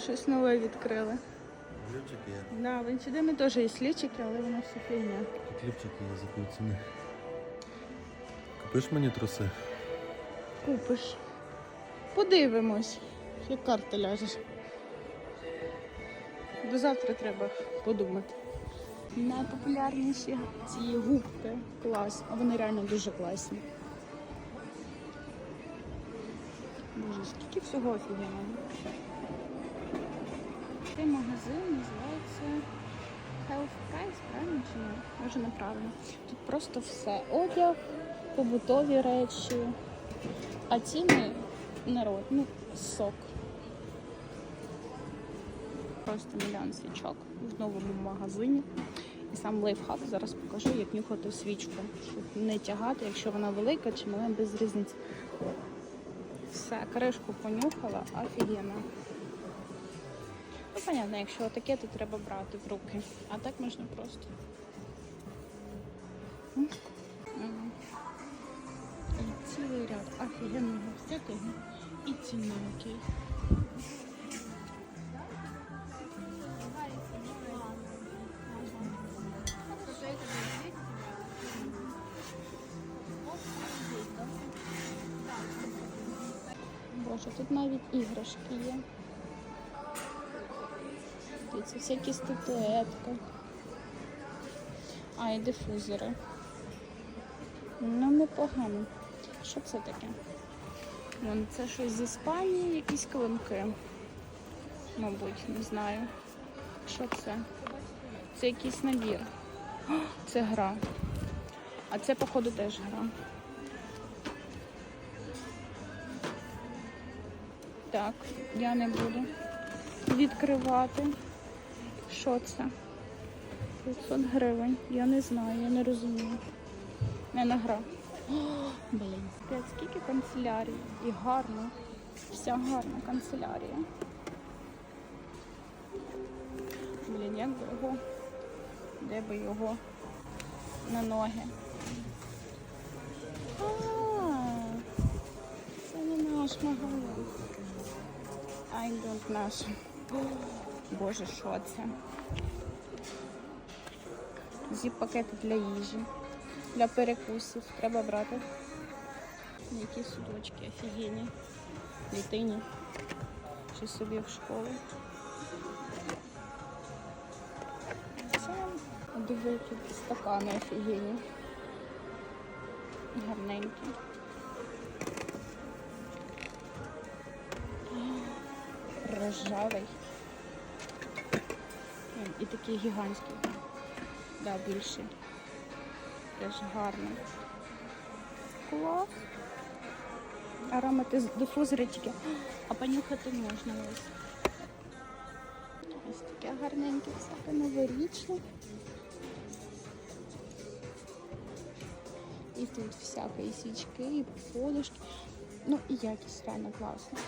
щось нове відкрили. Ключики є. Да, в H&M теж є лічики, але воно все фігня. Тут є за яку ціни. Купиш мені труси? Купиш. Подивимось, як карта ляжеш. До завтра треба подумати. Найпопулярніші ці губки. Клас. А вони реально дуже класні. Боже, скільки всього офігенного. Цей магазин називається Health Price, правильно чи ні? Може неправильно. Тут просто все. Одяг, побутові речі, а ціни народ, ну, сок. Просто мільйон свічок в новому магазині. І сам лайфхак зараз покажу, як нюхати свічку, щоб не тягати, якщо вона велика чи мала без різниці. Все, кришку понюхала, офігенно. Ну, понятно, якщо таке, то треба брати в руки. А так можна просто. І цілий ряд офігенного всякого і ціни. Боже, тут навіть іграшки є. Дивіться, всякі статуетки. А, і дифузори. Ну, непогано. Що це таке? Вон, це щось з Іспанії, якісь килимки. Мабуть, не знаю. Що це? Це якийсь набір. Це гра. А це, походу, теж гра. Так, я не буду відкривати. Що це? 500 гривень. Я не знаю, я не розумію. Не на гра. Блін. Скільки канцелярій? І гарно. Вся гарна канцелярія. Блін, як би його? Де би його? На ноги. А, це не наш магазин. I don't know. Боже, що це? Зіп-пакети для їжі, для перекусів. Треба брати. Які судочки офігенні. Дитині. Чи собі в школу. Це дивики, стакани офігенні. Гарненькі. Рожавий. І такий гігантський. Да, більший. Теж гарний. Клас. Аромати дифузори тільки. А понюхати можна ось. Ось таке гарненьке, всяке новорічне. І тут всякі свічки, і подушки. Ну і якість реально класна.